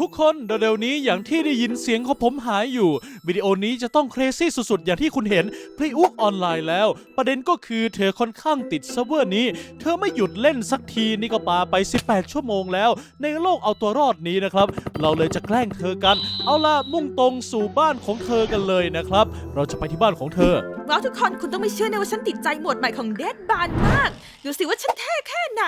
ทุกคนเร็วๆนี้อย่างที่ได้ยินเสียงของผมหายอยู่ วิดีโอนี้จะต้องเครซี่สุดๆ อย่างที่คุณเห็นพรีอุกออนไลน์แล้ว ประเด็นก็คือเธอค่อนข้างติดเซิร์ฟเวอร์นี้ เธอไม่หยุดเล่นสักทีนี่ก็ปาไป 18 ชั่วโมงแล้ว ในโลกเอาตัวรอดนี้นะครับ เราเลยจะแกล้งเธอกัน เอาล่ะมุ่งตรงสู่บ้านของเธอกันเลยนะครับ เราจะไปที่บ้านของเธอ ว้าวทุกคนคุณต้องไม่เชื่อนะว่าฉันติดใจหมวดใหม่ของเดดบานมาก ดูสิว่าฉันเท่แค่ไหน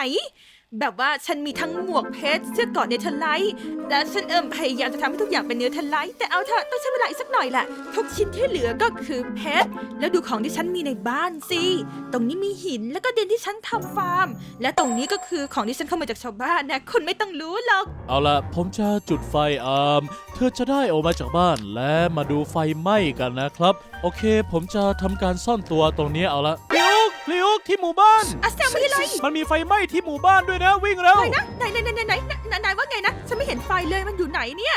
แบบว่าฉันมีทั้งหมวกเพชรเสื้อกราะเนเธอร์ไลท์และฉันเอิ่มพยายามจะทำให้ทุกอย่างเป็นเนเธอร์ไลท์แต่เอาเถอะต้องใช้เวลาอีกสักหน่อยแหละทุกชิ้นที่เหลือก็คือเพชรแล้วดูของที่ฉันมีในบ้านสิตรงนี้มีหินแล้วก็ดินที่ฉันทำฟาร์ม และตรงนี้ก็คือของที่ฉันเข้ามาจากชาวบ้านนะคุณไม่ต้องรู้หรอก เอาละผมจะจุดไฟอามเธอจะได้ออกมาจากบ้านและมาดูไฟไหม้กันนะครับ โอเค ผมจะทำการซ่อนตัวตรงนี้เอาละ กที่หมู่บ้านอะแซมมาเลยมันมีไฟไหม้ที่หมู่บ้านด้วยนะวิ่งเร็วไหนนะไหนไหนไหนไหนไหนว่าไงนะฉันไม่เห็นไฟเลยมันอยู่ไหนเนี่ย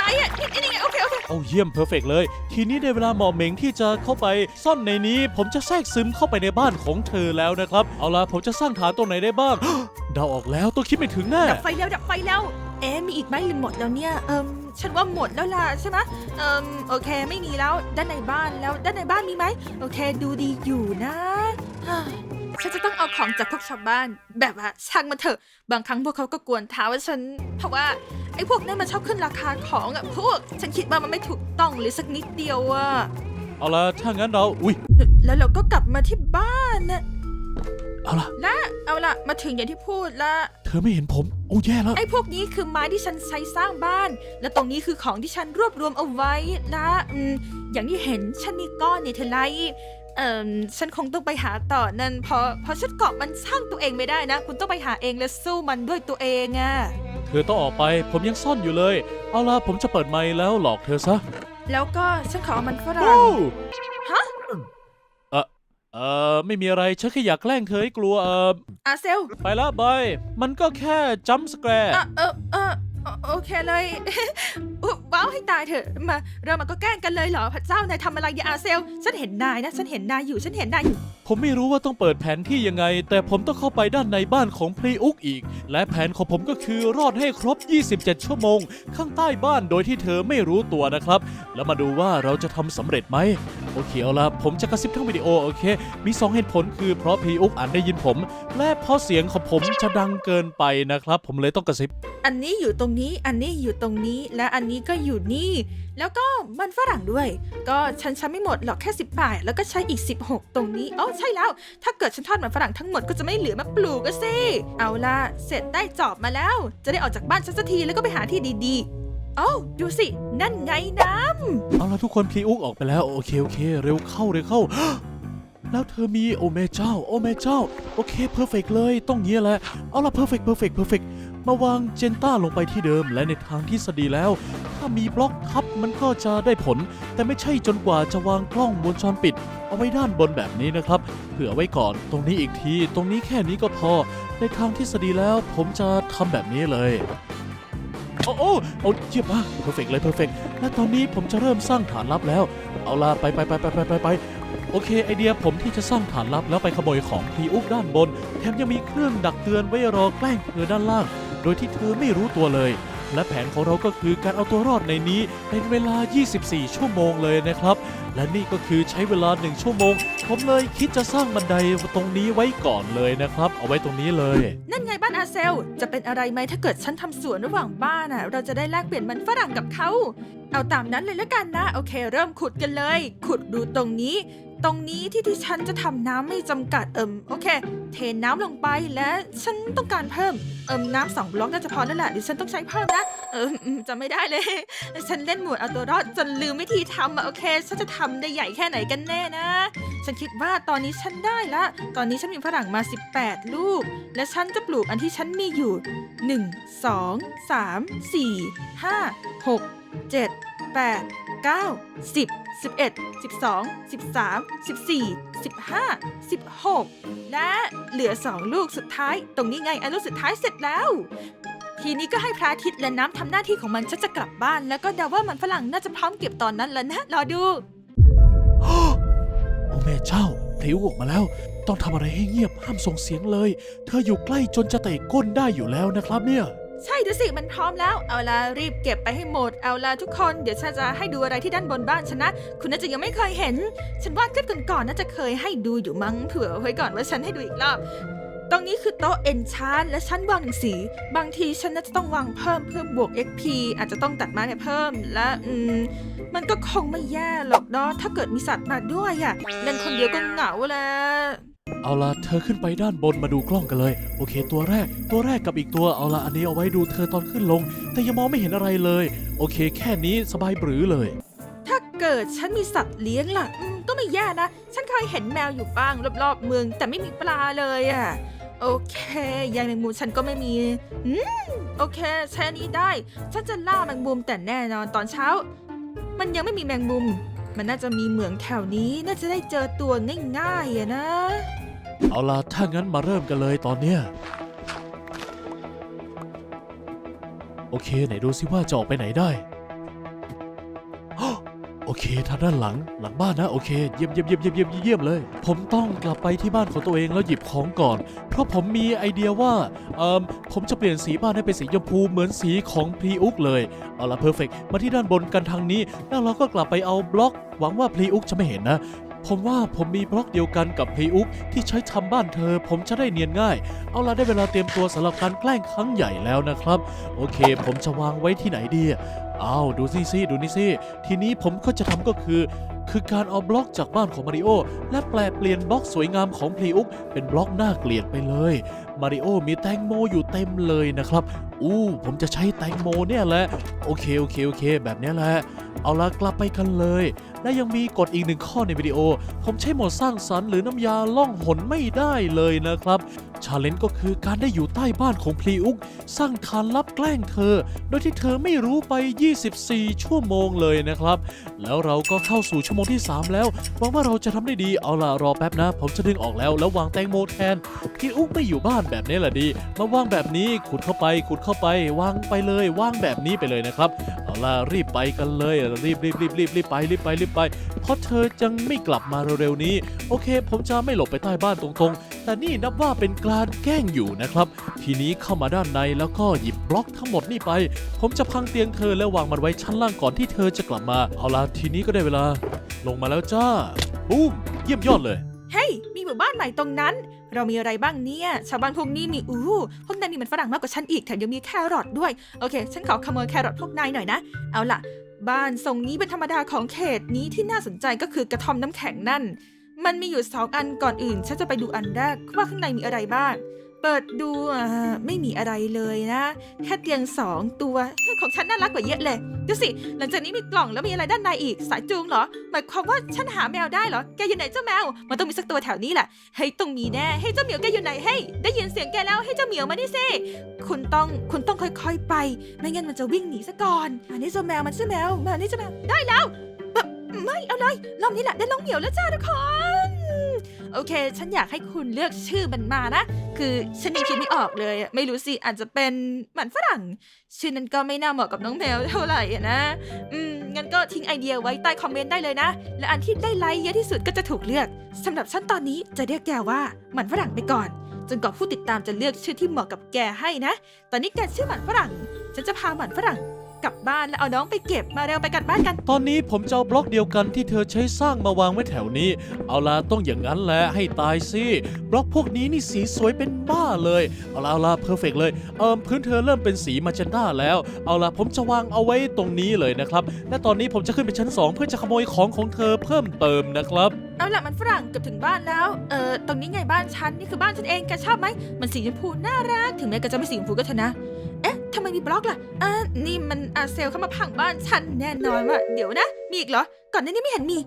อ่ออะไรอะนี่นี่ไงโอเคโอเคโอ้เยี่ยมเพอร์เฟกเลย ทีนี้ได้เวลาเหมาะเหม็งที่จะเข้าไปซ่อนในนี้ ผมจะแทรกซึมเข้าไปในบ้านของเธอแล้วนะครับ เอาล่ะผมจะสร้างฐานตรงไหนได้บ้าง เดาออกแล้วต้องคิดไม่ถึงแน่ดับไฟแล้วดับไฟแล้ว เอ๊ะมีอีกไหมหรือหมดแล้วเนี่ยเอิมฉันว่าหมดแล้วล่ะใช่ไหมเอิมโอเคไม่มีแล้วด้านในบ้านแล้วด้านในบ้านมีไหมโอเคดูดีอยู่นะฮ่าฉันจะต้องเอาของจากพวกชาวบ้าน แบบว่าช่างมันเถอะ บางครั้งพวกเขาก็กวนท้าว่าฉัน เพราะว่า ไอ้พวกนั้นมันชอบขึ้นราคาของอะพวก ฉันคิดว่ามันไม่ถูกต้องเลยสักนิดเดียวอะเอาล่ะถ้างั้นเรา อุ้ย แล้วเราก็กลับมาที่บ้านนะเอาล่ะและเอาล่ะมาถึงอย่างที่พูดละ เธอไม่เห็นผม โอ้แย่แล้ว ไอ้พวกนี้คือไม้ที่ฉันใช้สร้างบ้าน และตรงนี้คือของที่ฉันรวบรวมเอาไว้และอืมอย่างที่เห็นฉันมีก้อนเนเธอร์ไลท์ เอ่อฉันคงต้องไปหาต่อนั่นเพราะเพราะชุดเกราะมันสร้างตัวเองไม่ได้นะ คุณต้องไปหาเองและสู้มันด้วยตัวเองอะเธอต้องออกไปผมยังซ่อนอยู่เลย เอาล่ะผมจะเปิดไมค์แล้วหลอกเธอซะแล้วก็ฉันขอเอามันฝรั่งว้าวฮะ เออเออไม่มีอะไรฉันแค่อยากแกล้งเธอให้กลัวเอออาเซลไปละบายมันก็แค่จัมป์สแกร์ อะเออเออเออโอเคเลยอุ๊ย ว้าวให้ตายเถอะมาเรามาก็แกล้งกันเลยเหรอพระเจ้านายทำอะไรอย่าอาเซล ฉันเห็นนายนะ ฉันเห็นนายอยู่ฉันเห็นนายอยู่ ผมไม่รู้ว่าต้องเปิดแผนที่ยังไง แต่ผมต้องเข้าไปด้านในบ้านของพลีอุกอีก และแผนของผมก็คือรอดให้ครบ 27 ชั่วโมง ข้างใต้บ้านโดยที่เธอไม่รู้ตัวนะครับ แล้วมาดูว่าเราจะทำสำเร็จไหม โอเคเอาละผมจะกระซิบทั้งวิดีโอโอเค มี 2 เหตุผลคือเพราะพีอุกอ่านได้ยินผม และเพราะเสียงของผมจะดังเกินไปนะครับ ผมเลยต้องกระซิบ อันนี้อยู่ตรงนี้ อันนี้อยู่ตรงนี้ และอันนี้ก็อยู่นี่ แล้วก็มันฝรั่งด้วย ก็ฉันใช้ไม่หมดหรอกแค่10บาทแล้วก็ใช้อีก 16 ตรงนี้ อ๋อใช่แล้ว ถ้าเกิดฉันทอดมันฝรั่งทั้งหมดก็จะไม่เหลือมาปลูกก็สิ เอาล่ะ เสร็จได้จอบมาแล้ว จะได้ออกจากบ้านฉันสักทีแล้วก็ไปหาที่ดีๆ เอ้าดูสิ นั่นไงน้ำเอาละทุกคนพลีอุกออกไปแล้วโอเคโอเค เร็วเข้าเร็วเข้า แล้วเธอมีโอเมเจ้าโอเมเจ้าโอเคเพอร์เฟกเลยต้องเงี้ยแหละเอาละเพอร์เฟกเพอร์เฟกเพอร์เฟกมาวางเจนต้าลงไปที่เดิมและในทางที่สดีแล้ว ถ้ามีบล็อกทับมันก็จะได้ผล แต่ไม่ใช่จนกว่าจะวางกล้องวงจรปิด เอาไว้ด้านบนแบบนี้นะครับ เผื่อไว้ก่อนตรงนี้อีกที ตรงนี้แค่นี้ก็พอ ในทางที่สดีแล้วผมจะทำแบบนี้เลย โอ้โอ้เอาเยี่ยมมากเพอร์เฟกเลยเพอร์เฟกและตอนนี้ผมจะเริ่มสร้างฐานลับแล้ว เอาล่ะไปไปไปไปไปไปไปโอเคไอเดียผมที่จะสร้างฐานลับแล้วไปขโมยของทีอุกด้านบน แถมยังมีเครื่องดักเตือนไว้รอแกล้งเธอด้านล่าง โดยที่เธอไม่รู้ตัวเลย และแผนของเราก็คือการเอาตัวรอดในนี้เป็นเวลา 24 ชั่วโมงเลยนะครับ และนี่ก็คือใช้เวลาหนึ่งชั่วโมง ผมเลยคิดจะสร้างบันไดตรงนี้ไว้ก่อนเลยนะครับ เอาไว้ตรงนี้เลย นั่นไงบ้านอาเซล จะเป็นอะไรไหมถ้าเกิดฉันทำสวนระหว่างบ้านอะ เราจะได้แลกเปลี่ยนมันฝรั่งกับเขา เอาตามนั้นเลยแล้วกันนะ โอเค เริ่มขุดกันเลย ขุดดูตรงนี้ ตรงนี้ที่ที่ฉันจะทำน้ำไม่จำกัดเอิมโอเค เทน้ำลงไปและฉันต้องการเพิ่มเอิมน้ำสองบล็อกน่าจะพอแล้วแหละเดี๋ยวฉันต้องใช้เพิ่มนะเอออืมจำไม่ได้เลย ฉันเล่นหมวดเอาตัวรอดจนลืมวิธีทำอะโอเคฉันจะทำได้ใหญ่แค่ไหนกันแน่นะ ฉันคิดว่าตอนนี้ฉันได้ละ ตอนนี้ฉันมีฝรั่งมา 18 ลูก และฉันจะปลูกอันที่ฉันมีอยู่ 1 2 3 4 5 6 7 8 9 10 11 12 13 14 15 16 และเหลือ2ลูกสุดท้าย ตรงนี้ไงอันลูกสุดท้ายเสร็จแล้ว ทีนี้ก็ให้พระอาทิตย์และน้ำทำหน้าที่ของมันฉันจะกลับบ้าน แล้วก็เดาว่ามันฝรั่งน่าจะพร้อมเก็บตอนนั้นแล้วนะรอดู โอ้แม่เจ้าพลิ้วออกมาแล้ว ต้องทำอะไรให้เงียบห้ามส่งเสียงเลย เธออยู่ใกล้จนจะเตะก้นได้อยู่แล้วนะครับเนี่ย ใช่ดูสิมันพร้อมแล้วเอาละรีบเก็บไปให้หมดเอาละทุกคนเดี๋ยวฉันจะให้ดูอะไรที่ด้านบนบ้านฉันนะ คุณน่าจะยังไม่เคยเห็น ฉันวาดคลิปก่อนๆน่าจะเคยให้ดูอยู่มั้งเผื่อไว้ก่อนว่าฉันให้ดูอีกรอบตรงนี้คือโต๊ะเอนชานและชั้นวางหนังสือบางทีฉันน่าจะต้องวางเพิ่มเพื่อบวก XP อาจจะต้องตัดไม้เนี่ยเพิ่มและอืมมันก็คงไม่แย่หรอกเนาะถ้าเกิดมีสัตว์มาด้วยอะ่ะเล่นคนเดียวก็เหงาแล้ว เอาละเธอขึ้นไปด้านบนมาดูกล้องกันเลย โอเค ตัวแรก ตัวแรกกับอีกตัวเอาละอันนี้เอาไว้ดูเธอตอนขึ้นลง แต่ยังมองไม่เห็นอะไรเลย โอเค แค่นี้สบายบรือเลย ถ้าเกิดฉันมีสัตว์เลี้ยงล่ะอืมก็ไม่แย่นะ ฉันเคยเห็นแมวอยู่บ้างรอบๆเมือง แต่ไม่มีปลาเลยอะ่ะ โอเคยายแมงมุมฉันก็ไม่มี อืม โอเคใช้อนี้ได้ ฉันจะล่าแมงมุมแต่แน่นอนตอนเช้า มันยังไม่มีแมงมุม มันน่าจะมีเหมืองแถวนี้ น่าจะได้เจอตัวง่ายๆอะนะ เอาล่ะถ้างั้นมาเริ่มกันเลยตอนเนี้ย โอเค ไหนดูซิว่าจะออกไปไหนได้ โอเคทางด้านหลังหลังบ้านนะ โอเค เยี่ยมเยี่ยมเยี่ยมเยี่ยมเยี่ยมเยี่ยมเลย ผมต้องกลับไปที่บ้านของตัวเองแล้วหยิบของก่อน เพราะผมมีไอเดียว่าเอ่มผมจะเปลี่ยนสีบ้านให้เป็นสีชมพูเหมือนสีของพรีอุกเลย เอาล่ะเพอร์เฟกมาที่ด้านบนกันทางนี้ แล้วเราก็กลับไปเอาบล็อก หวังว่าพรีอุกจะไม่เห็นนะ ผมว่าผมมีบล็อกเดียวกันกับพรีอุกที่ใช้ทำบ้านเธอ ผมจะได้เนียนง่าย เอาละได้เวลาเตรียมตัวสำหรับการแกล้งครั้งใหญ่แล้วนะครับ โอเค ผมจะวางไว้ที่ไหนดีอ้าวดูสิสิดูนี่สิทีนี้ผมก็จะทำก็คือ คือการเอาบล็อกจากบ้านของมาริโอและแปลเปลี่ยนบล็อกสวยงามของพรีอุกเป็นบล็อกน่าเกลียดไปเลยมาริโอมีแตงโมอยู่เต็มเลยนะครับ อู้ ผมจะใช้แตงโมเนี่ยแหละ โอเค โอเค โอเค แบบนี้แหละ เอาละกลับไปกันเลย และยังมีกฎอีกหนึ่งข้อในวิดีโอ ผมใช้โหมดสร้างสรรค์หรือน้ำยาล่องหนไม่ได้เลยนะครับชาเลนจ์ก็คือการได้อยู่ใต้บ้านของพลีอุกสร้างฐานลับแกล้งเธอ โดยที่เธอไม่รู้ไป 24 ชั่วโมงเลยนะครับ แล้วเราก็เข้าสู่ชั่วโมงที่ 3 แล้วหวังว่าเราจะทำได้ดีเอาล่ะรอแป๊บนะ ผมจะดึงออกแล้วแล้ววางแตงโมแทนพีอุกไม่อยู่บ้านแบบนี้แหละดี มาวางแบบนี้ขุดเข้าไปขุดเข้าไป วางไปเลยวางแบบนี้ไปเลยนะครับเอาล่ะรีบไปกันเลยรีบรีบรีบรีบรีบไปรีบไปรีบไป เพราะเธอจังไม่กลับมาเร็วๆนี้ โอเค ผมจะไม่หลบไปใต้บ้านตรงๆ แต่นี่นับว่าเป็นการแกล้งอยู่นะครับ ทีนี้เข้ามาด้านในแล้วก็หยิบบล็อกทั้งหมดนี่ไป ผมจะพังเตียงเธอและววางมันไว้ชั้นล่างก่อนที่เธอจะกลับมา เอาล่ะทีนี้ก็ได้เวลา ลงมาแล้วจ้าบูมเยี่ยมยอดเลยเฮ้ย มีหมู่บ้านใหม่ตรงนั้น เรามีอะไรบ้างเนี่ย ชาวบ้านพวกนี้มีอู้พวกนายมีมันฝรั่งมากกว่าฉันอีก แถมยังมีแครอทด้วย โอเค ฉันขอขโมยแครอทพวกนายหน่อยนะ เอาล่ะ บ้านทรงนี้เป็นธรรมดาของเขตนี้ที่น่าสนใจก็คือกระท่อมน้ำแข็งนั่น มันมีอยู่สองอันก่อนอื่น ฉันจะไปดูอันแรกว่าข้างในมีอะไรบ้าง เปิดดูอ่าไม่มีอะไรเลยนะ แค่เตียงสองตัวของฉันน่ารักกว่าเยอะเลยดูสิ หลังจากนี้มีกล่องแล้วมีอะไรด้านในอีกสายจูงเหรอ หมายความว่าฉันหาแมวได้เหรอ แกอยู่ไหนเจ้าแมว มันต้องมีสักตัวแถวนี้แหละเฮ้ยต้องมีแน่เฮ้เจ้าเหมียวแกอยู่ไหนเฮ้ยได้ยินเสียงแกแล้วให้เจ้าเหมียวมานี่สิคุณต้องคุณต้องค่อยๆไป ไม่งั้นมันจะวิ่งหนีซะก่อนอันนี้เจ้าแมวมันเจ้าแมวมานี่เจ้าแมวได้แล้วไม่เอาเลยรอบนี้แหละได้น้องเหมียวแล้วจ้าทุกคน โอเค ฉันอยากให้คุณเลือกชื่อมันมานะ คือฉันยังคิดไม่ออกเลยอะไม่รู้สิ อาจจะเป็นหมันฝรั่ง ชื่อนั้นก็ไม่น่าเหมาะกับน้องแมวเท่าไหร่อะนะ อืม งั้นก็ทิ้งไอเดียไว้ใต้คอมเมนต์ได้เลยนะ และอันที่ได้ไลค์เยอะที่สุดก็จะถูกเลือกสำหรับฉันตอนนี้จะเรียกแกว่าหมันฝรั่งไปก่อน จนกว่าผู้ติดตามจะเลือกชื่อที่เหมาะกับแกให้นะ ตอนนี้แกชื่อหมันฝรั่ง ฉันจะพาหมันฝรั่ง กลับบ้านแล้วเอาน้องไปเก็บมาเร็วไปกันบ้านกัน ตอนนี้ผมจะเอาบล็อกเดียวกันที่เธอใช้สร้างมาวางไว้แถวนี้ เอาล่ะต้องอย่างนั้นแหละให้ตายสิบล็อกพวกนี้นี่สีสวยเป็นบ้าเลย เอาล่ะเอาล่ะเพอร์เฟกเลยเอิมพื้นเธอเริ่มเป็นสีมาเจนด้าแล้ว เอาล่ะผมจะวางเอาไว้ตรงนี้เลยนะครับ และตอนนี้ผมจะขึ้นไปชั้น 2 เพื่อจะขโมยของของเธอเพิ่มเติมนะครับ เอาล่ะมันฝรั่งเกือบถึงบ้านแล้ว เออตรงนี้ไงบ้านฉัน นี่คือบ้านฉันเอง แกชอบไหม มันสีชมพูน่ารัก ถึงแม้แกจะไม่สีชมพูก็เถอะนะเอ๊ะ ทำไมมีบล็อกล่ะอ่านี่มันอาเซลเข้ามาพังบ้านฉันแน่นอนว่า เดี๋ยวนะ มีอีกเหรอ ก่อนหน้านี้ไม่เห็นมี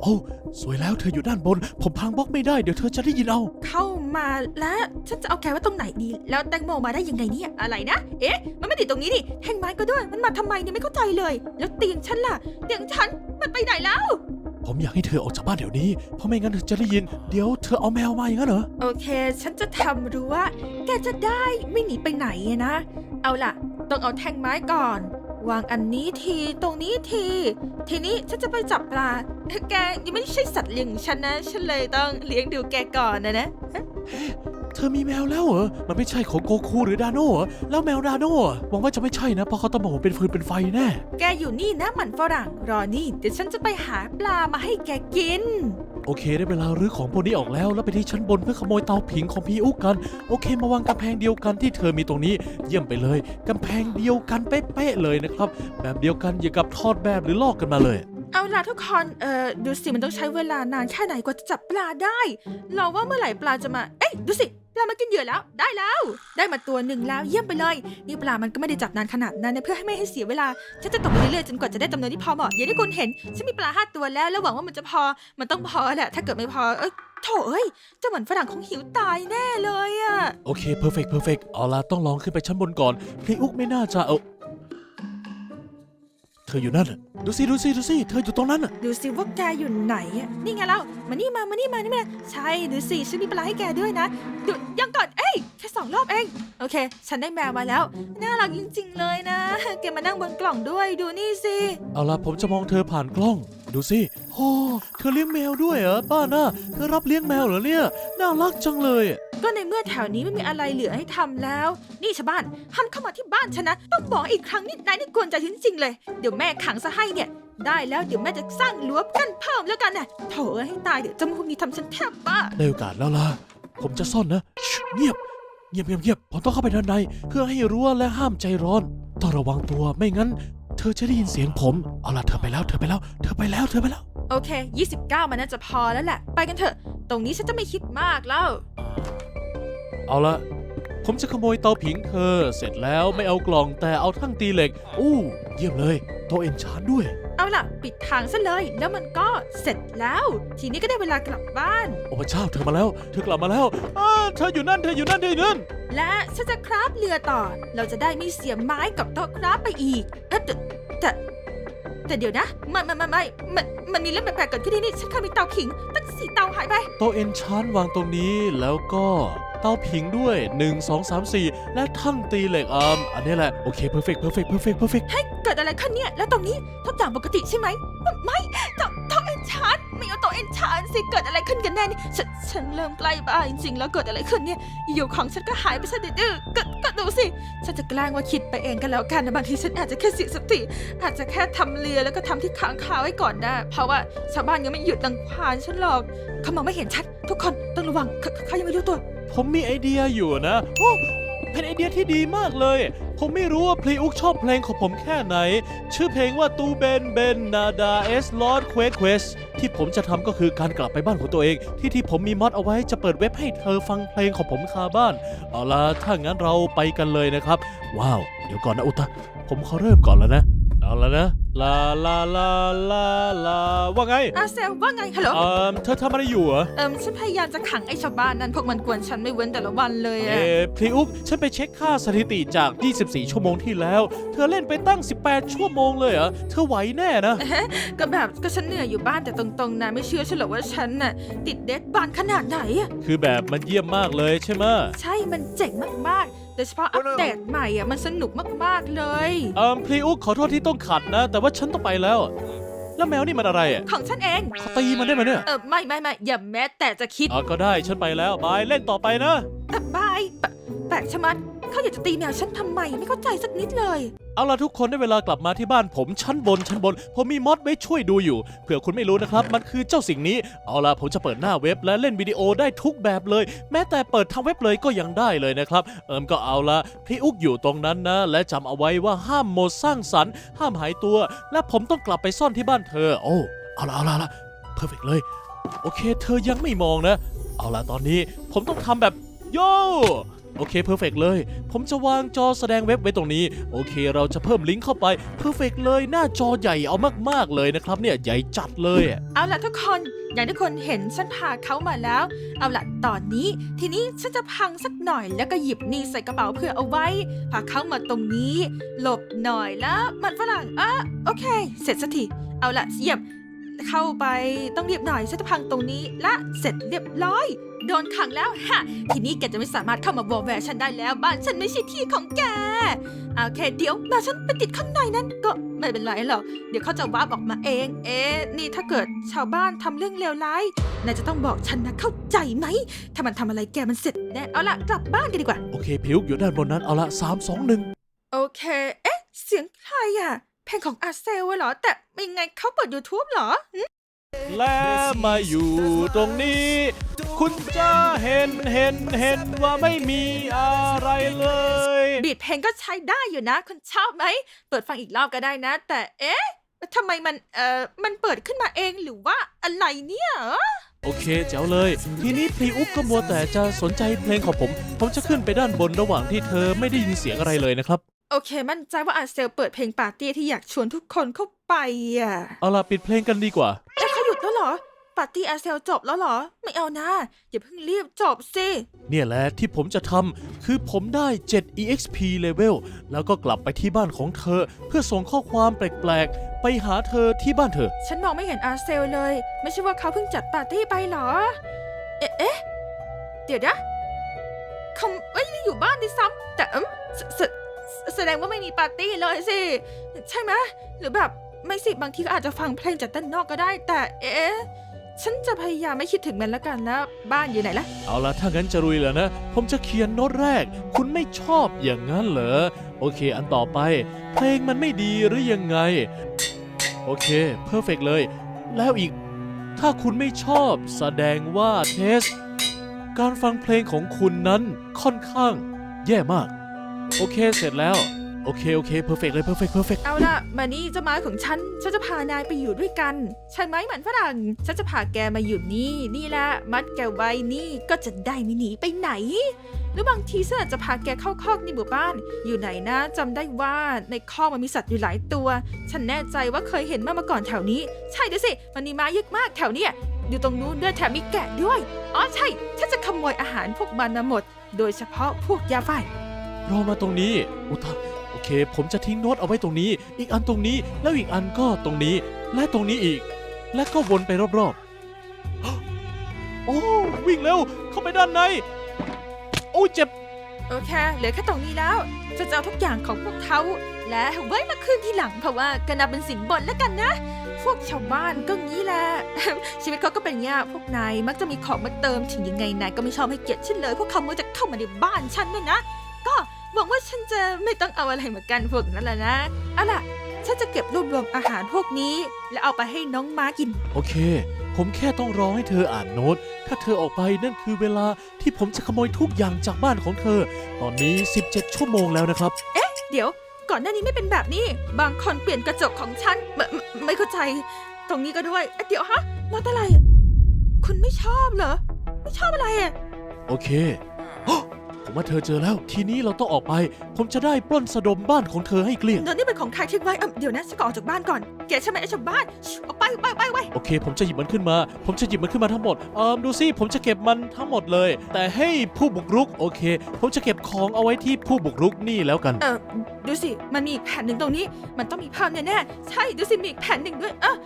โอ้สวยแล้วเธออยู่ด้านบน ผมพังบล็อกไม่ได้เดี๋ยวเธอจะได้ยินเอา เข้ามาแล้วฉันจะเอาแกไว้ตรงไหนดี แล้วแตงโมมาได้ยังไงเนี่ยอะไรนะ เอ๊ะ มันไม่ติดตรงนี้นี่แท่งไม้ก็ด้วย มันมาทำไมเนี่ยไม่เข้าใจเลย แล้วเตียงฉันล่ะ เตียงฉันมันไปไหนแล้ว ผมอยากให้เธอออกจากบ้านเดี๋ยวนี้ เพราะไม่งั้นเธอจะได้ยิน เดี๋ยวเธอเอาแมวมาอย่างนั้นเหรอ โอเค ฉันจะทำรู้ว่า แกจะได้ไม่หนีไปไหนอะนะ เอาล่ะ ต้องเอาแท่งไม้ก่อน วางอันนี้ทีตรงนี้ที ทีนี้ฉันจะไปจับปลา แกยังไม่ใช่สัตว์เลี้ยงของฉันนะ ฉันเลยต้องเลี้ยงดูแกก่อนนะนะ เธอมีแมวแล้วเหรอ มันไม่ใช่ของโกคูหรือดาโน่เหรอ แล้วแมวดาโน่อะหวังว่าจะไม่ใช่นะเพราะเขาต้องบอกว่าเป็นฟืนเป็นไฟแน่ แกอยู่นี่นะหมันฝรั่ง รอนี่ เดี๋ยวฉันจะไปหาปลามาให้แกกิน โอเคได้เวลารื้อของพวกนี้ออกแล้ว แล้วไปที่ชั้นบนเพื่อขโมยเตาผิงของพี่อุ๊กกัน โอเค มาวางกำแพงเดียวกันที่เธอมีตรงนี้ เยี่ยมไปเลยกำแพงเดียวกันเป๊ะๆเลยนะครับ แบบเดียวกันอย่ากับทอดแบบหรือลอกกันมาเลย เอาล่ะทุกคน เอ่อ ดูสิมันต้องใช้เวลานานแค่ไหนกว่าจะจับปลาได้ เราว่าเมื่อไหร่ปลาจะมา เอ้ยดูสิ ปลามากินเหยื่อแล้ว ได้แล้ว ได้มาตัวหนึ่งแล้วเยี่ยมไปเลย นี่ปลามันก็ไม่ได้จับนานขนาดนั้นนะเพื่อให้ไม่ให้เสียเวลา ฉันจะตกไปเรื่อยๆจนกว่าจะได้จำนวนที่พอเหมาะอย่างที่คุณเห็น ฉันมีปลาห้าตัวแล้ว แล้วหวังว่ามันจะพอ มันต้องพอแหละ ถ้าเกิดไม่พอ เอ้ยโถเอ้ยเจ้าเหมือนฝรั่งคงหิวตายแน่เลยอะโอเคเพอร์เฟกต์เพอร์เฟกต์เอาล่ะต้องลองขึ้นไปชั้นบนก่อนพี่อุ๊กไม่น่าจะเอา เธออยู่นั่นน่ะดูสิดูสิดูสิเธออยู่ตรงนั้นน่ะดูสิว่าแกอยู่ไหนอะนี่ไงเรามานี่มามานี่มานี่มาใช่ดูสิฉันมีปลาให้แกด้วยนะดูยังก่อนเอ้ยแค่สองรอบเอง โอเค ฉันได้แมวมาแล้ว น่ารักจริง ๆ เลยนะ แกมานั่งบนกล่องด้วยดูนี่สิเอาล่ะผมจะมองเธอผ่านกล้อง ดูสิโอ้เธอเลี้ยงแมวด้วยเหรอป้าน่าเธอรับเลี้ยงแมวเหรอเนี่ย น่ารักจังเลย ก็ในเมื่อแถวนี้ไม่มีอะไรเหลือให้ทำแล้ว นี่ชาวบ้านห้ามเข้ามาที่บ้านฉันนะ ต้องบอกอีกครั้งนี่นายนี่กวนใจฉันจริงๆเลย เดี๋ยวแม่ขังซะให้เนี่ย ได้แล้วเดี๋ยวแม่จะสร้างรั้วกั้นเพิ่มแล้วกันน่ะโถเอ้ยให้ตายเดี๋ยวเจาพวกนี้ทำฉันแทบบ้าได้โอกาสแล้วล่ะ ผมจะซ่อนนะชิเงียบ เงียบเงียบเงียบผมต้องเข้าไปด้านใน เพื่อให้รู้และห้ามใจร้อน ต้องระวังตัวไม่งั้นเธอจะได้ยินเสียงผม เอาล่ะเธอไปแล้ว เธอไปแล้ว เธอไปแล้ว เธอไปแล้ว โอเค 29 มันน่าจะพอแล้วแหละ ไปกันเถอะ ตรงนี้ฉันจะไม่คิดมากแล้ว เอาละ ผมจะขโมยเตาผิงเธอ เสร็จแล้วไม่เอากล่องแต่เอาทั้งตีเหล็ก อู้ เยี่ยมเลยโตะเอ็นชานด้วย เอาล่ะ ปิดทางซะเลย แล้วมันก็เสร็จแล้ว ทีนี้ก็ได้เวลากลับบ้าน โอ้พระเจ้าเธอมาแล้ว เธอกลับมาแล้วอ้าเธออยู่นั่นเธออยู่นั่นเธออยู่นั่น และฉันจะคราฟเรือต่อ เราจะได้ไม่เสียไม้กับโต๊ะคราฟไปอีกเอ๊ะแต่แต่แต่เดี๋ยวนะมันมันมันไม่มันมันมีเรื่องแปลกๆเกิดขึ้นที่นี่ฉันเคยมีเตาขิงตั้งสี่เตาหายไป โตะเอ็นชานวางตรงนี้แล้วก็ เตาผิงด้วย 1 2 3 4 และท่อนตีเหล็กอ่าอันนี้แหละ โอเคเพอร์เฟกต์เพอร์เฟกต์เพอร์เฟกต์เพอร์เฟกต์ให้เกิดอะไรขึ้นเนี่ย แล้วตรงนี้ทุกอย่างปกติใช่ไหม ไม่ไม่โต๊ะโต๊ะเอ็นชานไม่เอาต๊ะเอ็นชานสิ เกิดอะไรขึ้นกันแน่นี่ฉันฉันเริ่มใกล้บ้าจริงๆ แล้วเกิดอะไรขึ้นเนี่ย อยู่ของฉันก็หายไปซะดื้อก็ก็ดูสิ ฉันจะแกล้งว่าคิดไปเองกันแล้วกันนะบางทีฉันอาจจะแค่เสียสติ อาจจะแค่ทำเรือแล้วก็ทำที่ค้างคาไว้ก่อนนะ เพราะว่าชาวบ้านยังไม่หยุดรังควานฉันหรอก เขามองไม่เห็นชัด ทุกคนต้องระวังเขายังไม่รู้ตัว ผมมีไอเดียอยู่นะโอ้เป็นไอเดียที่ดีมากเลย ผมไม่รู้ว่าพลีอุกชอบเพลงของผมแค่ไหน ชื่อเพลงว่าตูเบนเบนนาดาเอสลอดเควสเควสที่ผมจะทำก็คือการกลับไปบ้านของตัวเอง ที่ที่ผมมีมอดเอาไว้จะเปิดเว็บให้เธอฟังเพลงของผมคาบ้าน เอาล่ะถ้างั้นเราไปกันเลยนะครับ ว้าว เดี๋ยวก่อนนะอุตะผมขอเริ่มก่อนแล้วนะ เอาละนะลาลาลาลาลาว่าไงอาเซลว่าไงฮัลโหลเอ่อเธอทำอะไรอยู่เหรอเอิมฉันพยายามจะขังไอ้ชาวบ้านนั้นพวกมันกวนฉันไม่เว้นแต่ละวันเลยอะเอ่อพลีอุกฉันไปเช็คค่าสถิติจาก 24 ชั่วโมงที่แล้ว เธอเล่นไปตั้ง 18 ชั่วโมงเลยเหรอเธอไหวแน่นะ ก็แบบก็ฉันเหนื่อยอยู่บ้านแต่ตรงๆนะไม่เชื่อฉันหรอกว่าฉันน่ะติดเดดบานขนาดไหนอะคือแบบมันเยี่ยมมากเลยใช่ไหมใช่มันเจ๋งมากๆ โดยเฉพาะอัปเดตใหม่อะมันสนุกมากๆเลย เอ่อพลีอุกขอโทษที่ต้องขัดนะ แต่ว่าฉันต้องไปแล้ว แล้วแมวนี่มันอะไรอะของฉันเองตีมันได้ไหมเนี่ยเออไม่ไม่ไม่อย่าแม้แต่จะคิดอ๋อก็ได้ฉันไปแล้วบายเล่นต่อไปนะเออบายแปแปลกชะมัด เขาอยากจะตีแมวฉันทำไมไม่เข้าใจสักนิดเลย เอาล่ะทุกคนได้เวลากลับมาที่บ้านผมชั้นบนชั้นบน ผมมีมอดไว้ช่วยดูอยู่เผื่อคุณไม่รู้นะครับ มันคือเจ้าสิ่งนี้ เอาล่ะผมจะเปิดหน้าเว็บและเล่นวิดีโอได้ทุกแบบเลย แม้แต่เปิดทางเว็บเลยก็ยังได้เลยนะครับ เอิมก็เอาละพี่อุกอยู่ตรงนั้นนะ และจำเอาไว้ว่าห้ามหมดสร้างสรรค์ ห้ามหายตัว และผมต้องกลับไปซ่อนที่บ้านเธอ โอ้เอาละเอาละเอาละเพอร์เฟกเลย โอเค เธอยังไม่มองนะ เอาละตอนนี้ผมต้องทำแบบโย โอเคเพอร์เฟกเลย ผมจะวางจอแสดงเว็บไว้ตรงนี้ โอเค เราจะเพิ่มลิงก์เข้าไปเพอร์เฟกเลย หน้าจอใหญ่เอามากๆเลยนะครับเนี่ยใหญ่จัดเลยอะ เอาล่ะทุกคน อย่างที่คนเห็นฉันพาเขามาแล้ว เอาล่ะตอนนี้ ทีนี้ฉันจะพังสักหน่อยแล้วก็หยิบนี่ใส่กระเป๋าเพื่อเอาไว้ พาเขามาตรงนี้ หลบหน่อยแล้ว มันฝรั่งอะโอเค เสร็จสักที เอาล่ะเยี่ยม เข้าไปต้องรีบหน่อยฉันจะพังตรงนี้ละเสร็จเรียบร้อย โดนขังแล้วฮะทีนี้แกจะไม่สามารถเข้ามาบอแวร์ฉันได้แล้ว บ้านฉันไม่ใช่ที่ของแกโอเคเดี๋ยวมาฉันไปติดข้างในนั้นก็ไม่เป็นไรหรอกเดี๋ยวเขาจะวาร์ปออกมาเอง เอ๊ะนี่ถ้าเกิดชาวบ้านทำเรื่องเลวร้ายนายจะต้องบอกฉันนะเข้าใจไหมถ้ามันทำอะไรแกมันเสร็จแน่เอาละกลับบ้านกันดีกว่าโอเคพิวอยู่ด้านบนนั้นเอาละสามสองหนึ่งโอเค เอ๊ะ เสียงใครอะเพลงของอาเซลเหรอแต่ ยังไงเขาเปิด YouTube เหรอหึและมาอยู่ตรงนี้ คุณจะเห็นเห็นเห็นว่าไม่มีอะไรเลย บีดเพลงก็ใช้ได้อยู่นะ คุณชอบไหม เปิดฟังอีกรอบก็ได้นะ แต่เอ๊ะทำไมมันเอ่อมันเปิดขึ้นมาเองหรือว่าอะไรเนี่ย โอเคแจ๋วเลย ทีนี้พรีอุ๊บก็มัวแต่จะสนใจเพลงของผม ผมจะขึ้นไปด้านบนระหว่างที่เธอไม่ได้ยินเสียงอะไรเลยนะครับ โอเค มั่นใจว่าอาเซลเปิดเพลงปาร์ตี้ที่อยากชวนทุกคนเข้าไปอะเอาล่ะปิดเพลงกันดีกว่าเอ๊ะเขาหยุดแล้วเหรอ ปาร์ตี้อาเซลจบแล้วเหรอ ไม่เอานะ อย่าเพิ่งรีบจบสิ เนี่ยแหละที่ผมจะทำคือผมได้ 7 exp level แล้วก็กลับไปที่บ้านของเธอ เพื่อส่งข้อความแปลกๆ ไปหาเธอที่บ้านเธอ ฉันมองไม่เห็นอาเซลเลย ไม่ใช่ว่าเขาเพิ่งจัดปาร์ตี้ไปเหรอ เอ๊ะเอ๊ะเดี๋ยวนะเขาไม่ได้อยู่บ้านด้วยซ้ำแต่เอมแสแส แสดงว่าไม่มีปาร์ตี้เลยสิ ใช่ไหมหรือแบบไม่สิบางทีก็อาจจะฟังเพลงจากด้านนอกก็ได้ แต่เอ๊ะฉันจะพยายามไม่คิดถึงมันแล้วกันนะบ้านอยู่ไหนล่ะ เอาล่ะถ้างั้นจะรุยแล้วนะ ผมจะเขียนโน้ตแรก คุณไม่ชอบอย่างนั้นเหรอ โอเค อันต่อไป เพลงมันไม่ดีหรือยังไง โอเค เพอร์เฟกเลย แล้วอีก ถ้าคุณไม่ชอบแสดงว่าเทส การฟังเพลงของคุณนั้นค่อนข้างแย่มาก โอเคเสร็จแล้ว โอเค โอเคเพอร์เฟกเลยเพอร์เฟกเพอร์เฟกเอาล่ะ มานี่เจ้าไม้ของฉัน ฉันจะพานายไปอยู่ด้วยกัน ใช่ไหมเหมือนฝรั่ง ฉันจะพาแกมาอยู่นี่ นี่แหละ มัดแกไว้นี่ก็จะได้ไม่หนีไปไหน หรือบางทีฉันอาจจะพาแกเข้าคอกในหมู่บ้าน อยู่ไหนนะจำได้ว่าในคอกมันมีสัตว์อยู่หลายตัว ฉันแน่ใจว่าเคยเห็นมามาก่อนแถวนี้ ใช่ดูสิ มันมีม้าเยอะมากแถวเนี้ยอยู่ตรงนู้นด้วยแถมมีแกะด้วย อ๋อใช่ ฉันจะขโมยอาหารพวกมันมาหมด โดยเฉพาะพวกยาฝ้าย รอมาตรงนี้อุตาโอเค ผมจะทิ้งโน้ตเอาไว้ตรงนี้ อีกอันตรงนี้ แล้วอีกอันก็ตรงนี้ และตรงนี้อีก และก็วนไปรอบๆ โอ้วิ่งเร็ว เข้าไปด้านใน โอ้เจ็บ โอเค เหลือแค่ตรงนี้แล้วจะจะเอาทุกอย่างของพวกเขาและไว้มาคืนทีหลังเพราะว่าก็นับเป็นสินบนแล้วกันนะ พวกชาวบ้านก็งี้แหละ ชีวิตเขาก็เป็นอย่างเงี้ยพวกนายมักจะมีของมาเติมถึงยังไงนายก็ไม่ชอบให้เกียรติฉันเลย พวกเขามักจะเข้ามาในบ้านฉันเนี่ยนะ ก็ หวังว่าฉันจะไม่ต้องเอาอะไรมากันพวกนั้นแหละนะเอาล่ะ ฉันจะเก็บรวบรวมอาหารพวกนี้ แล้วเอาไปให้น้องม้ากิน โอเค ผมแค่ต้องรอให้เธออ่านโน้ต ถ้าเธอออกไปนั่นคือเวลาที่ผมจะขโมยทุกอย่างจากบ้านของเธอ ตอนนี้ 17 ชั่วโมงแล้วนะครับเดี๋ยว ก่อนหน้านี้ไม่เป็นแบบนี้ บางคนเปลี่ยนกระจกของฉันไม่ไม่ไม่เข้าใจ ตรงนี้ก็ด้วยเอ๊ะเดี๋ยวฮะรถอะไรอะคุณไม่ชอบเหรอ ไม่ชอบอะไรอะโอเคฮะ ผมว่าเธอเจอแล้ว ทีนี้เราต้องออกไป ผมจะได้ปล้นสะดมบ้านของเธอให้เกลี้ยงเดี๋ยวนี่เป็นของใครทิ้งไว้เอิ่มเดี๋ยวนะฉันก็ออกจากบ้านก่อนแกใช่ไหมไอ้ชาวบ้านชิออกไปไปไปไปโอเค ผมจะหยิบมันขึ้นมา ผมจะหยิบมันขึ้นมาทั้งหมดเอ่อดูสิผมจะเก็บมันทั้งหมดเลย แต่ให้ผู้บุกรุกโอเค ผมจะเก็บของเอาไว้ที่ผู้บุกรุกนี่แล้วกัน เออดูสิมันมีอีกแผ่นหนึ่งตรงนี้ มันต้องมีภาพแน่ๆใช่ดูสิมีอีกแผ่นหนึ่งด้วยเออ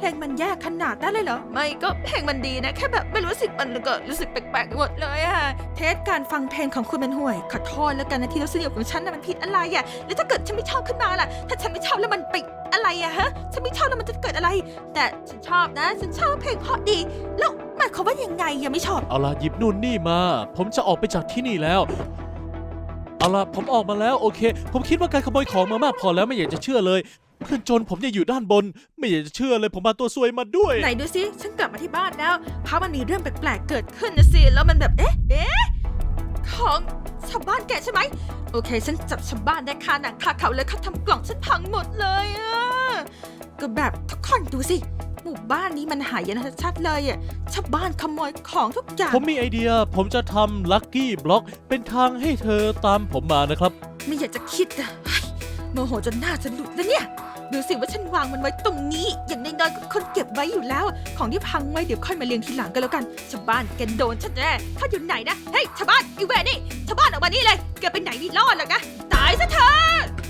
เพลงมันแย่ขนาดนั้นเลยเหรอ ไม่ก็เพลงมันดีนะ แค่แบบไม่รู้สึกมันก็รู้สึกแปลกๆไปหมดเลยอะเทสการฟังเพลงของคุณมันห่วย ขอโทษแล้วกันนะที่รสนิยมของฉันน่ะมันผิดอะไรอะแล้วถ้าเกิดฉันไม่ชอบขึ้นมาล่ะ ถ้าฉันไม่ชอบแล้วมันไปอะไรอะฮะ ฉันไม่ชอบแล้วมันจะเกิดอะไร แต่ฉันชอบนะ ฉันชอบเพลงเพราะดี แล้วหมายความว่ายังไงยังไม่ชอบ เอาล่ะหยิบนู่นนี่มา ผมจะออกไปจากที่นี่แล้ว เอาล่ะผมออกมาแล้วโอเค ผมคิดว่าการขโมยของมามากพอแล้วไม่อยากจะเชื่อเลย เพื่อนจนผมยังอยู่ด้านบน ไม่อยากจะเชื่อเลยผมมาตัวซวยมาด้วย ไหนดูสิฉันกลับมาที่บ้านแล้วเพราะมันมีเรื่องแปลกๆเกิดขึ้นนะสิแล้วมันแบบเอ๊ะเอ๊ะของชาวบ้านแกใช่ไหมโอเค ฉันจับชาวบ้านได้คาหนังคาเขาเลยเขาทำกล่องฉันพังหมดเลยอะก็แบบทุกคนดูสิหมู่บ้านนี้มันหายนะชัดๆเลยอะชาวบ้านขโมยของทุกอย่างผมมีไอเดียผมจะทำลัคกี้บล็อกเป็นทางให้เธอตามผมมานะครับ ไม่อยากจะคิดอะเฮ้ย โมโหจนหน้าจะหลุดแล้วเนี่ย ดูสิว่าฉันวางมันไว้ตรงนี้ อย่างน้อยๆก็คนเก็บไว้อยู่แล้ว ของที่พังไว้เดี๋ยวค่อยมาเรียงทีหลังก็แล้วกัน ชาวบ้านแกโดนฉันแน่เขาอยู่ไหนนะ เฮ้ยชาวบ้านอีเวนนี่ ชาวบ้านออกมานี่เลย แกไปไหนนี่รอดหรอกนะ ตายซะเถอะ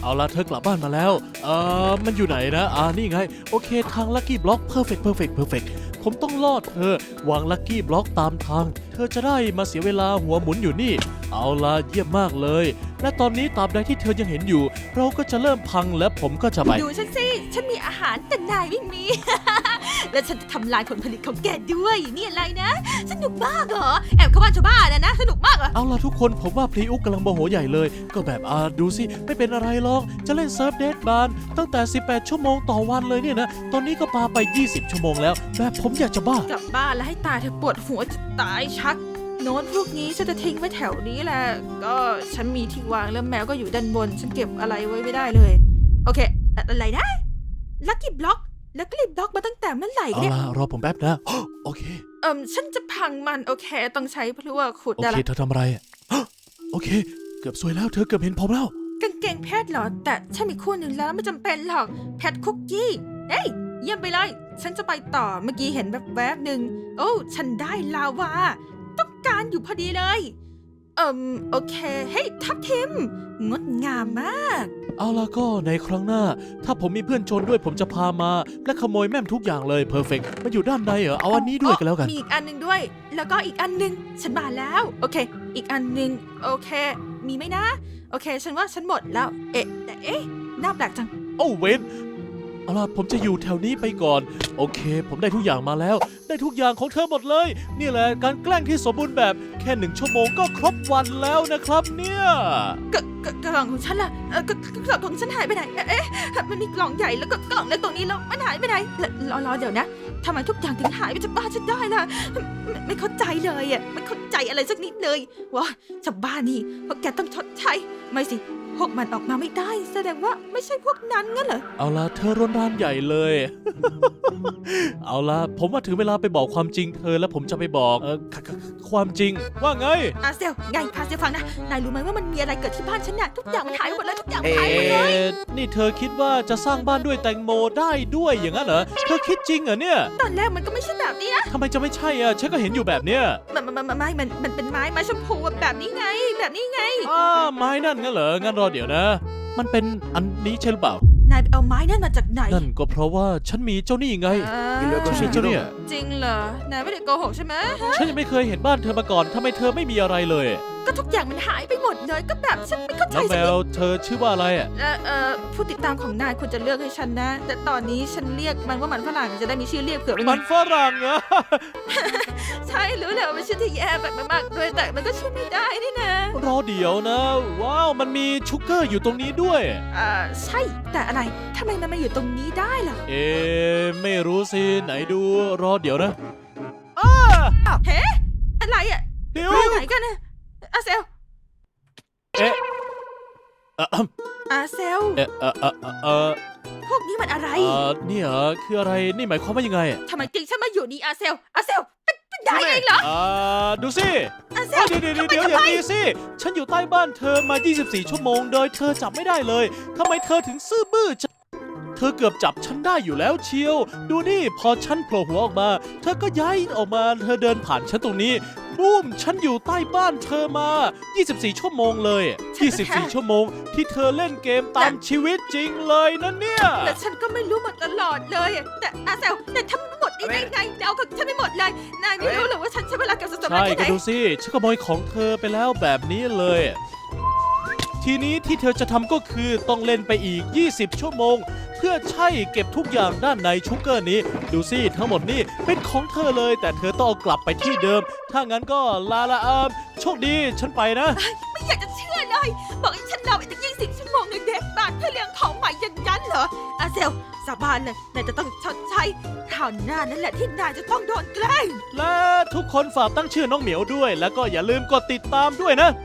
เอาละเธอกลับบ้านมาแล้ว เอ่อ มันอยู่ไหนนะ อ่า นี่ไง โอเค ทางลัคกี้บล็อกเพอร์เฟกต์เพอร์เฟกต์เพอร์เฟกต์ผมต้องลอดเธอ วางลัคกี้บล็อกตามทาง เธอจะได้มาเสียเวลาหัวหมุนอยู่นี่ เอาละเยี่ยมมากเลย และตอนนี้ตราบใดที่เธอยังเห็นอยู่ เราก็จะเริ่มพังและผมก็จะไป ดูฉันสิ ฉันมีอาหารแต่นายไม่มี และฉันจะทำลายผลผลิตของแกด้วย นี่อะไรนะ สนุกมากเหรอ แอบเข้าบ้านชาวบ้านนะนะ สนุกมากเหรอ เอาล่ะทุกคนผมว่าพรีอุกกำลังโมโหใหญ่เลย ก็แบบอ่าดูสิ ไม่เป็นอะไรหรอก จะเล่นเซิร์ฟเดทบานตั้งแต่ 18 ชั่วโมงต่อวันเลยเนี่ยนะ ตอนนี้ก็ปาไป 20 ชั่วโมงแล้ว แบบผมอยากจะบ้ากลับบ้านแล้วให้ตาเธอปวดหัวจะตายชัก โน้ตพวกนี้ฉันจะทิ้งไว้แถวนี้แหละ ก็ฉันมีที่วางแล้วแมวก็อยู่ด้านบน ฉันเก็บอะไรไว้ไม่ได้เลย โอเค อะอะไรนะ ลักกี้บล็อก ลักกี้บล็อกมาตั้งแต่เมื่อไหร่เอาเนี่ยล่ะรอผมแป๊บนะโอเค เอิมฉันจะพังมันโอเค ต้องใช้พลั่วขุดโอได้เค ละเธอทำอะไรโอเค เกือบสวยแล้วเธอเกือบเห็นผมแล้ว กางเกงแพทย์เหรอ แต่ฉันมีคู่หนึ่งแล้วไม่จำเป็นหรอก แพทคุกกี้ เอ้ย เยี่ยมไปเลย ฉันจะไปต่อเมื่อกี้เห็นแบบแวบๆหนึ่งโอ้ ฉันได้ลาวาต้อง การอยู่พอดีเลย เอิมโอเค เฮ้ยทับทิม งดงามมาก เอาล่ะก็ในครั้งหน้า ถ้าผมมีเพื่อนชนด้วยผมจะพามา และขโมยแม่มทุกอย่างเลยเพอร์เฟกมันอยู่ด้านในเหรอเอาอันนี้ด้วยกันแล้วกัน มีอีกอันหนึ่งด้วย แล้วก็อีกอันหนึ่งฉันมาแล้ว โอเค อีกอันหนึ่งโอเค มีไหมนะ โอเค ฉันว่าฉันหมดแล้ว เอ๊ะแต่เอ๊ะน่าแปลกจัง โอ้เวน เอาล่ะผมจะอยู่แถวนี้ไปก่อน โอเค ผมได้ทุกอย่างมาแล้ว ได้ทุกอย่างของเธอหมดเลย นี่แหละการแกล้งที่สมบูรณ์แบบแค่หนึ่งชั่วโมงก็ครบวันแล้วนะครับเนี่ยกกกล่องของฉันล่ะเออกกล่องของฉันหายไปไหน เอ๊ะ มันมีกล่องใหญ่แล้วก็กล่องเล็กตรงนี้แล้วมันหายไปไหนรอรอเดี๋ยวนะทำไมทุกอย่างถึงหายไปจากบ้านฉันได้ล่ะ ไม่ไม่เข้าใจเลยอะไม่เข้าใจอะไรสักนิดเลยว่าจากบ้านนี่พวกแกต้องชดใช้ไม่สิ พวกมันออกมาไม่ได้ แสดงว่าไม่ใช่พวกนั้นงั้นเหรอ เอาล่ะเธอรนรานใหญ่เลย เอาล่ะผมว่าถึงเวลาไปบอกความจริงเธอแล้วผมจะไปบอกเออคคความจริง ว่าไง อาเซลไงพาเซลฟังนะ นายรู้ไหมว่ามันมีอะไรเกิดที่บ้านฉันน่ะทุกอย่างมันหายไปหมดเลยทุกอย่างมันเอ๊หายไปหมดเลยะนี่เธอคิดว่าจะสร้างบ้านด้วยแตงโมได้ด้วยอย่างนั้นเหรอ เธอคิดจริงเหรอเนี่ยตอนแรกมันก็ไม่ใช่แบบนี้นะทำไมจะไม่ใช่อะฉันก็เห็นอยู่แบบเนี้ยมันมันมันไม่มันมันเป็นไม้ไม้ชมพูแบบนี้ไง แบบนี้ไง อ้าไม้นั่นงั้นเหรองั้นรอเดี๋ยวนะ มันเป็นอันนี้ใช่หรือเปล่า นายไปเอาไม้นั่นมาจากไหน นั่นก็เพราะว่าฉันมีเจ้านี่ไงอ่าฉันมีเจ้าเนี่ยจริงเหรอ นายไม่ได้โกหกใช่ไหม ฉันยังไม่เคยเห็นบ้านเธอมาก่อนทำไมเธอไม่มีอะไรเลยก็ทุกอย่างมันหายไปหมดเลยก็แบบฉันไม่เข้าใจน้องแมสักนิวดเธอชื่อว่าอะไรอะ เอ่อเอ่อผู้ติดตามของนายควรจะเลือกให้ฉันนะ แต่ตอนนี้ฉันเรียกมันว่ามันฝรั่งจะได้มีชื่อเรียกเผื่อไว้มันฝรั่งอะใช่รู้แล้วมันชื่อที่แย่แบบมากๆด้วยแต่มันก็ช่วยไม่ได้นี่นะรอเดี๋ยวนะ ว้าว มันมีชูเกอร์อยู่ตรงนี้ด้วยอ่าใช่ แต่อะไรทำไมมันมาอยู่ตรงนี้ได้ล่ะเอ๊ะไม่รู้สิ ไหนดูรอเดี๋ยวนะอะไรอะเดี๋ยว ไปไหนกันนะ อาเซล เอ๊ะเอ่ออาเซลเอ๊ะเอ่อเอ่อเอ่อเอ่อพวกนี้มันอะไร เอ่อนี่เหรอคืออะไรนี่หมายความว่ายังไงอะทำไมจริงฉันมาอยู่นี่อาเซล อาเซล เป็นเป็นได้เองเหรอ อ่าดูสิอาเซเอ้ลยเดี๋ยวเดี๋ยวเดี๋ยวอย่าดีสิ ฉันอยู่ใต้บ้านเธอมา 24 ชั่วโมง โดยเธอจับไม่ได้เลยทำไมเธอถึงซื่อบื้อจัง เธอเกือบจับฉันได้อยู่แล้วเชียว ดูนี่พอฉันโผล่หัวออกมา เธอก็ย้ายออกมา เธอเดินผ่านฉันตรงนี้บูมฉันอยู่ใต้บ้านเธอมา 24 ชั่วโมงเลย 24 ชั่วโมง ที่เธอเล่นเกมตามชีวิตจริงเลยนะเนี่ยแต่ฉันก็ไม่รู้มาตลอดเลยอะแต่อาเซลแต่ทำไม่หมดได้ไงเดากับฉันไม่หมดเลย นายไม่รู้หรอกว่าฉันใช้เวลากับสะสมใช่นานแค่ไหก็นดูสิฉันขโมยของเธอไปแล้วแบบนี้เลย ทีนี้ที่เธอจะทำก็คือต้องเล่นไปอีก 20 ชั่วโมง เพื่อใช่เก็บทุกอย่างด้านในชูเกอร์นี้ ดูสิทั้งหมดนี่เป็นของเธอเลย แต่เธอต้องเอากลับไปที่เดิม ถ้างั้นก็ลาละอามโชคดีฉันไปนะ ไม่อยากจะเชื่อเลย บอกให้ฉันรอไปตั้ง20ชั่วโมงในเดทบาร์เพื่อเลี้ยงของใหม่อย่างนั้นเหรออาเซลสาบานเลยนายจะต้องชดใช้คราวหน้านั่นแหละที่นายจะต้องโดนแกล้งและทุกคนฝากตั้งชื่อน้องเหมียวด้วย แล้วก็อย่าลืมกดติดตามด้วยนะ